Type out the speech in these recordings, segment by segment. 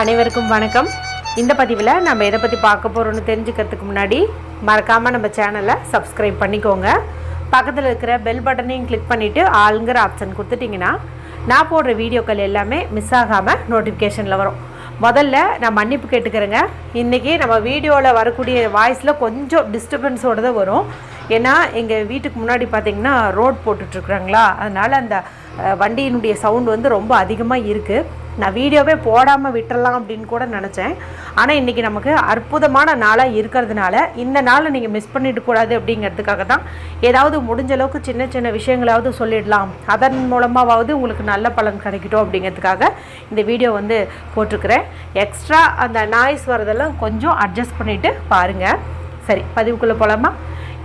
அனைவருக்கும் வணக்கம். இந்த பதிவில் நம்ம எதை பற்றி பார்க்க போகிறோம்னு தெரிஞ்சுக்கிறதுக்கு முன்னாடி மறக்காமல் நம்ம சேனலை சப்ஸ்கிரைப் பண்ணிக்கோங்க. பக்கத்தில் இருக்கிற பெல் பட்டனையும் கிளிக் பண்ணிவிட்டு ஆளுங்கிற ஆப்ஷன் கொடுத்துட்டிங்கன்னா நான் போடுற வீடியோக்கள் எல்லாமே மிஸ் ஆகாமல் நோட்டிஃபிகேஷனில் வரும். முதல்ல நான் மன்னிப்பு கேட்டுக்கிறேங்க. இன்றைக்கி நம்ம வீடியோவில் வரக்கூடிய வாய்ஸில் கொஞ்சம் டிஸ்டர்பன்ஸோடு தான் வரும். ஏன்னா எங்கள் வீட்டுக்கு முன்னாடி பார்த்தீங்கன்னா ரோட் போட்டுட்ருக்குறாங்களா அதனால் அந்த வண்டியினுடைய சவுண்ட் வந்து ரொம்ப அதிகமாக இருக்குது நான் வீடியோவே போடாமல் விட்டுறலாம் அப்படின்னு கூட நினச்சேன். ஆனால் இன்றைக்கி நமக்கு அற்புதமான நாளாக இருக்கிறதுனால இந்த நாளை நீங்கள் மிஸ் பண்ணிட்டு கூடாது அப்படிங்கிறதுக்காக தான் ஏதாவது முடிஞ்ச அளவுக்கு சின்ன சின்ன விஷயங்களாவது சொல்லிடலாம். அதன் மூலமாவது உங்களுக்கு நல்ல பலன் கிடைக்கட்டும் அப்படிங்கிறதுக்காக இந்த வீடியோ வந்து போட்டிருக்கிறேன். எக்ஸ்ட்ரா அந்த நாய்ஸ் வரதெல்லாம் கொஞ்சம் அட்ஜஸ்ட் பண்ணிவிட்டு பாருங்கள் சரி பதிவுக்குள்ளே போகலாமா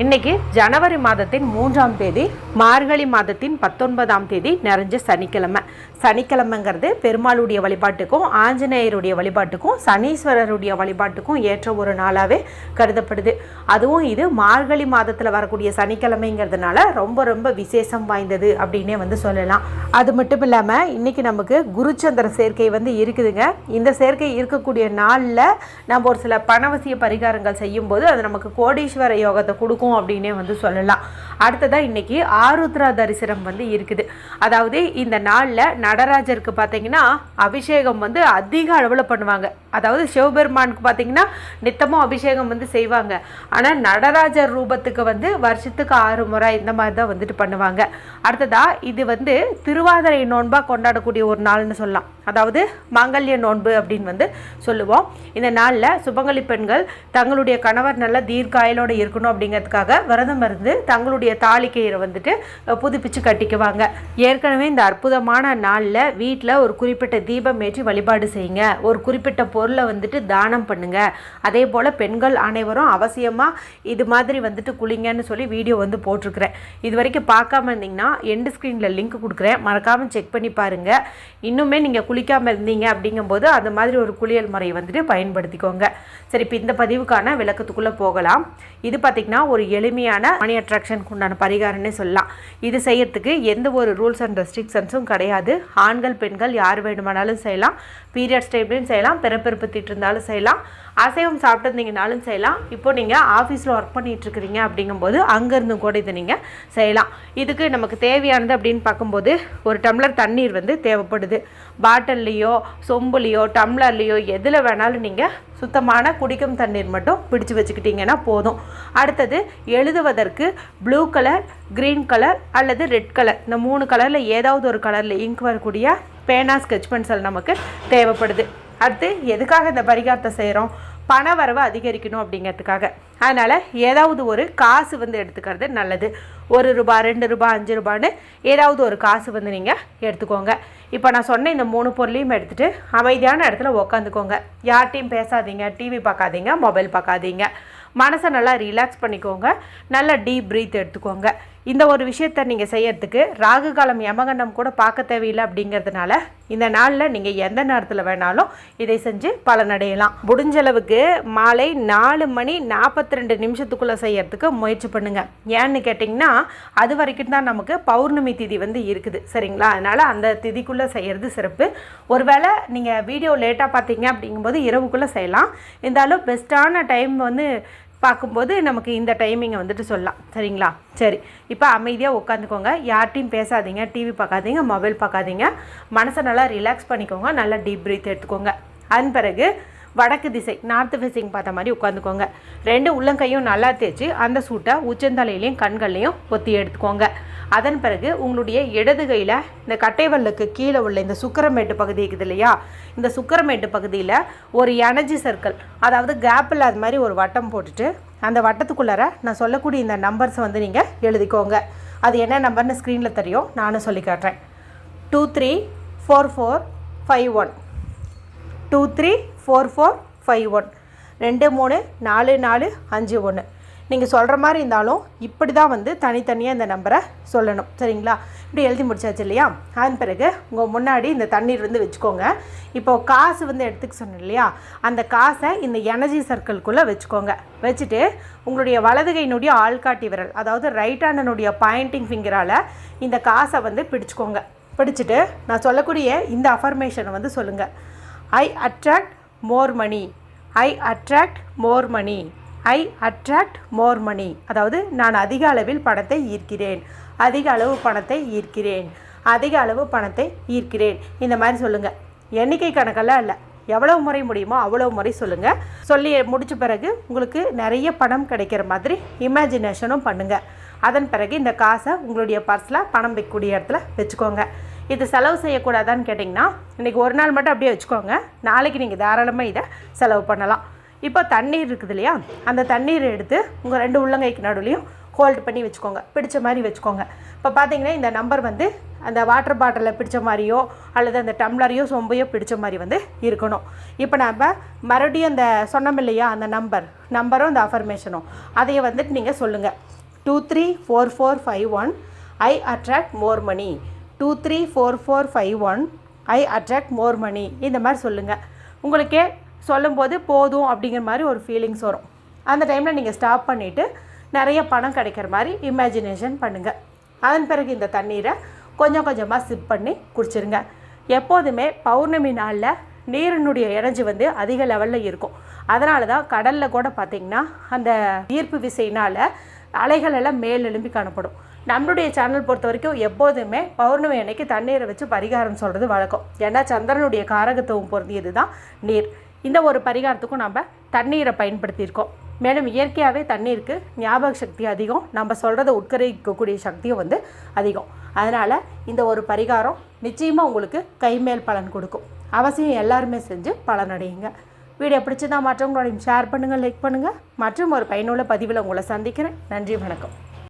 இன்றைக்கி ஜனவரி மாதத்தின் மூன்றாம் தேதி மார்கழி மாதத்தின் பத்தொன்பதாம் தேதி நிறைஞ்ச சனிக்கிழமை. சனிக்கிழமைங்கிறது பெருமாளுடைய வழிபாட்டுக்கும் ஆஞ்சநேயருடைய வழிபாட்டுக்கும் சனீஸ்வரருடைய வழிபாட்டுக்கும் ஏற்ற ஒரு நாளாகவே கருதப்படுது. அதுவும் இது மார்கழி மாதத்தில் வரக்கூடிய சனிக்கிழமைங்கிறதுனால ரொம்ப ரொம்ப விசேஷம் வாய்ந்தது அப்படின்னே வந்து சொல்லலாம். அது மட்டும் இல்லாமல் இன்றைக்கி நமக்கு குருச்சந்திர சேர்க்கை வந்து இருக்குதுங்க. இந்த சேர்க்கை இருக்கக்கூடிய நாளில் நம்ம ஒரு சில பணவசிய பரிகாரங்கள் செய்யும்போது அது நமக்கு கோடீஸ்வர யோகத்தை கொடுக்கும் அப்படின்னே வந்து சொல்லலாம். அடுத்ததாக இன்றைக்கி ஆருத்ரா தரிசனம் வந்து இருக்குது. அதாவது இந்த நாளில் நடராஜருக்கு பார்த்தீங்கன்னா அபிஷேகம் வந்து அதிக அளவில் பண்ணுவாங்க. அதாவது சிவபெருமானுக்கு பார்த்தீங்கன்னா நித்தமும் அபிஷேகம் வந்து செய்வாங்க. ஆனால் நடராஜர் ரூபத்துக்கு வந்து வருஷத்துக்கு ஆறு முறை இந்த மாதிரி தான் வந்துட்டு பண்ணுவாங்க. அடுத்ததாக இது வந்து திருவாதிரை நோன்பாக கொண்டாடக்கூடிய ஒரு நாள்னு சொல்லலாம். அதாவது மாங்கல்ய நோன்பு அப்படின்னு வந்து சொல்லுவோம். இந்த நாளில் சுபங்கலி பெண்கள் தங்களுடைய கணவர் நல்ல தீர்க்காயலோடு இருக்கணும் அப்படிங்கிறதுக்காக விரதம் இருந்து தங்களுடைய தாலிக்கையை வந்துட்டு புதுப்பிச்சு கட்டிக்குவாங்க. ஏற்கனவே இந்த அற்புதமான நாளில் வீட்டில் ஒரு குறிப்பிட்ட தீபம் ஏற்றி வழிபாடு செய்யுங்க. ஒரு குறிப்பிட்ட பொருளை வந்துட்டு தானம் பண்ணுங்க. அதே போல் பெண்கள் அனைவரும் அவசியமாக இது மாதிரி வந்துட்டு குளிங்கன்னு சொல்லி வீடியோ வந்து போட்டிருக்கிறேன். இது வரைக்கும் பார்க்காம இருந்தீங்கன்னா எண்டு ஸ்க்ரீனில் லிங்க் கொடுக்குறேன். மறக்காமல் செக் பண்ணி பாருங்கள் இன்னுமே நீங்கள் குளிக்காமல் இருந்தீங்க அப்படிங்கும்போது அந்த மாதிரி ஒரு குளியல் முறையை வந்துட்டு பயன்படுத்திக்கோங்க. சரி இப்போ இந்த பதிவுக்கான விளக்கத்துக்குள்ளே போகலாம். இது பார்த்திங்கன்னா ஒரு எளிமையான மணி அட்ராக்ஷனுக்கு உண்டான பரிகாரம்னே சொல்லலாம். இது செய்யறதுக்கு எந்த ஒரு ரூல்ஸ் அண்ட் ரெஸ்ட்ரிக்ஷன்ஸும் கிடையாது. ஆண்கள் பெண்கள் யார் வேணுமானாலும் செய்யலாம். பீரியட்ஸ் டைப்லையும் செய்யலாம். பிறப்பிறப்பு இருந்தாலும் செய்யலாம். அசைவம் சாப்பிட்டுருந்தீங்கனாலும் செய்யலாம். இப்போ நீங்கள் ஆஃபீஸில் ஒர்க் பண்ணிகிட்ருக்கிறீங்க அப்படிங்கும்போது அங்கேருந்து கூட இதை நீங்கள் செய்யலாம். இதுக்கு நமக்கு தேவையானது அப்படின்னு பார்க்கும்போது ஒரு டம்ளர் தண்ணீர் வந்து தேவைப்படுது. பாட்டில்லையோ சொம்புலையோ டம்ளர்லேயோ எதில் வேணாலும் நீங்கள் சுத்தமான குடிக்கும் தண்ணீர் மட்டும் பிடிச்சு வச்சுக்கிட்டிங்கன்னா போதும். அடுத்தது எழுதுவதற்கு ப்ளூ கலர் க்ரீன் கலர் அல்லது ரெட் கலர் இந்த மூணு கலரில் ஏதாவது ஒரு கலரில் இங்க் வரக்கூடிய பேனா ஸ்கெட்ச் பென்சில் நமக்கு தேவைப்படுது. அடுத்து எதுக்காக இந்த பரிகாரத்தை செய்கிறோம் பண வரவு அதிகரிக்கணும் அப்படிங்கிறதுக்காக. அதனால் ஏதாவது ஒரு காசு வந்து எடுத்துக்கிறது நல்லது. ஒரு ரூபா ரெண்டு ரூபா அஞ்சு ரூபான்னு ஏதாவது ஒரு காசு வந்து நீங்கள் எடுத்துக்கோங்க. இப்போ நான் சொன்ன இந்த மூணு பொருளையும் எடுத்துகிட்டு அமைதியான இடத்துல உக்காந்துக்கோங்க. யார்ட்டையும் பேசாதீங்க டிவி பார்க்காதீங்க மொபைல் பார்க்காதீங்க. மனசை நல்லா ரிலாக்ஸ் பண்ணிக்கோங்க. நல்லா டீப் ப்ரீத் எடுத்துக்கோங்க. இந்த ஒரு விஷயத்தை நீங்கள் செய்யறதுக்கு ராகு காலம் யமகண்டம் கூட பார்க்க தேவையில்லை அப்படிங்கிறதுனால இந்த நாளில் நீங்கள் எந்த நேரத்தில் வேணாலும் இதை செஞ்சு பலனடையலாம். முடிஞ்சளவுக்கு மாலை நாலு மணி நாற்பத்தி ரெண்டு நிமிஷத்துக்குள்ளே செய்யறதுக்கு முயற்சி பண்ணுங்கள் ஏன்னு கேட்டிங்கன்னா அது வரைக்கும் தான் நமக்கு பௌர்ணமி திதி வந்து இருக்குது. சரிங்களா? அதனால் அந்த திதிக்குள்ளே செய்கிறது சிறப்பு. ஒருவேளை நீங்கள் வீடியோ லேட்டாக பார்த்தீங்க அப்படிங்கும்போது இரவுக்குள்ளே செய்யலாம். இருந்தாலும் பெஸ்ட்டான டைம் வந்து பார்க்கும்போது நமக்கு இந்த டைமிங்கை வந்துட்டு சொல்லலாம். சரிங்களா? சரி. இப்போ அமைதியாக உட்காந்துக்கோங்க. யார்ட்டையும் பேசாதீங்க. டிவி பார்க்காதீங்க. மொபைல் பார்க்காதீங்க. மனசை நல்லா ரிலாக்ஸ் பண்ணிக்கோங்க. நல்லா டீப் ப்ரீத் எடுத்துக்கோங்க. அதன் பிறகு வடக்கு திசை நார்த் ஃபேஸிங் பார்த்த மாதிரி உட்காந்துக்கோங்க ரெண்டு உள்ளங்கையும் நல்லா தேய்ச்சி அந்த சூட்டை உச்சந்தலையிலையும் கண்கள்லையும் ஒத்தி எடுத்துக்கோங்க. அதன் பிறகு உங்களுடைய இடது கையில் இந்த கட்டைவல்லுக்கு கீழே உள்ள இந்த சுக்கரமேட்டு பகுதி இருக்குது இல்லையா? இந்த சுக்கரமேட்டு பகுதியில் ஒரு எனர்ஜி சர்க்கிள் அதாவது கேப் இல்லாத மாதிரி ஒரு வட்டம் போட்டுட்டு அந்த வட்டத்துக்குள்ளார நான் சொல்லக்கூடிய இந்த நம்பர்ஸை வந்து நீங்கள் எழுதிக்கோங்க. அது என்ன நம்பர்னு ஸ்க்ரீனில் தெரியும் நானும் சொல்லி காட்டுறேன். Two three four four five one two three four four five one ரெண்டு மூணு நாலு நாலு அஞ்சு ஒன்று நீங்கள் சொல்கிற மாதிரி இருந்தாலும் இப்படி தான் வந்து தனித்தனியாக இந்த நம்பரை சொல்லணும். சரிங்களா? இப்படி எழுதி முடிச்சாச்சு இல்லையா? அதன் பிறகு உங்கள் முன்னாடி இந்த தண்ணீர் வந்து வச்சுக்கோங்க. இப்போ காசு வந்து எடுத்துக்க சொன்னேன் இல்லையா? அந்த காசை இந்த எனர்ஜி சர்க்கிள்குள்ளே வச்சுக்கோங்க. வச்சுட்டு உங்களுடைய வலதுகையினுடைய ஆள்காட்டி விரல் அதாவது ரைட் ஹேண்டனுடைய பாயிண்டிங் ஃபிங்கரால் இந்த காசை வந்து பிடிச்சிக்கோங்க. பிடிச்சிட்டு நான் சொல்லக்கூடிய இந்த அஃபர்மேஷனை வந்து சொல்லுங்கள் I attract more money I attract more money I attract more money அதாவது நான் அதிக அளவில் பணத்தை ஈர்க்கிறேன். அதிக அளவு பணத்தை ஈர்க்கிறேன். அதிக அளவு பணத்தை ஈர்க்கிறேன். இந்த மாதிரி சொல்லுங்கள் எண்ணிக்கை கணக்கெல்லாம் இல்லை. எவ்வளவு முறை முடியுமோ அவ்வளவு முறை சொல்லுங்கள் சொல்லி முடித்த பிறகு உங்களுக்கு நிறைய பணம் கிடைக்கிற மாதிரி இமேஜினேஷனும் பண்ணுங்கள் அதன் பிறகு இந்த காசை உங்களுடைய பர்ஸில் பணம் வைக்கக்கூடிய இடத்துல வச்சுக்கோங்க. இது செலவு செய்யக்கூடாதான்னு கேட்டிங்கன்னா இன்றைக்கி ஒரு நாள் மட்டும் அப்படியே வச்சுக்கோங்க. நாளைக்கு நீங்கள் தாராளமாக இதை செலவு பண்ணலாம். இப்போ தண்ணீர் இருக்குது இல்லையா? அந்த தண்ணீரை எடுத்து உங்கள் ரெண்டு உள்ளங்கைக்கு நடுவுலையும் ஹோல்டு பண்ணி வச்சுக்கோங்க. பிடிச்ச மாதிரி வச்சுக்கோங்க. இப்போ பார்த்தீங்கன்னா இந்த நம்பர் வந்து அந்த வாட்டர் பாட்டிலை பிடிச்ச மாதிரியோ அல்லது அந்த டம்ளரையோ சொம்பையோ பிடிச்ச மாதிரி வந்து இருக்கணும். இப்போ நம்ம மறுபடியும் அந்த சொன்னோம் இல்லையா? அந்த நம்பர் நம்பரும் அந்த அஃபர்மேஷனும் அதையே வந்துட்டு நீங்கள் சொல்லுங்கள் two three four four five one I attract more money two three four four five one I attract more money இந்த மாதிரி சொல்லுங்கள் உங்களுக்கே சொல்லும்போது போதும் அப்படிங்கிற மாதிரி ஒரு ஃபீலிங்ஸ் வரும். அந்த டைமில் நீங்கள் ஸ்டாப் பண்ணிவிட்டு நிறைய பணம் கிடைக்கிற மாதிரி இமேஜினேஷன் பண்ணுங்கள் அதன் பிறகு இந்த தண்ணீரை கொஞ்சம் கொஞ்சமாக சிப் பண்ணி குடிச்சிருங்க. எப்போதுமே பௌர்ணமி நாளில் நீரினுடைய எனர்ஜி வந்து அதிக லெவலில் இருக்கும். அதனால தான் கடலில் கூட பார்த்திங்கன்னா அந்த ஈர்ப்பு விசையினால் அலைகள் எல்லாம் மேல் எழும்பி காணப்படும். நம்மளுடைய சேனல் பொறுத்த வரைக்கும் எப்போதுமே பௌர்ணமி அன்னைக்கு தண்ணீரை வச்சு பரிகாரம் சொல்கிறது வழக்கம். ஏன்னா சந்திரனுடைய காரகத்துவம் பொருந்தியது தான் நீர். இந்த ஒரு பரிகாரத்துக்கும் நம்ம தண்ணீரை பயன்படுத்தியிருக்கோம். மேலும் இயற்கையாகவே தண்ணீருக்கு ஞாபக சக்தி அதிகம். நம்ம சொல்கிறத உட்கரிக்கக்கூடிய சக்தியும் வந்து அதிகம். அதனால் இந்த ஒரு பரிகாரம் நிச்சயமாக உங்களுக்கு கைமேல் பலன் கொடுக்கும். அவசியம் எல்லாருமே செஞ்சு பலனடையுங்க. வீடியோ பிடிச்சதா மற்றவங்களோடையும் ஷேர் பண்ணுங்கள் லைக் பண்ணுங்கள் மற்றும் ஒரு பயனுள்ள பதிவில் உங்களை சந்திக்கிறேன். நன்றி வணக்கம்.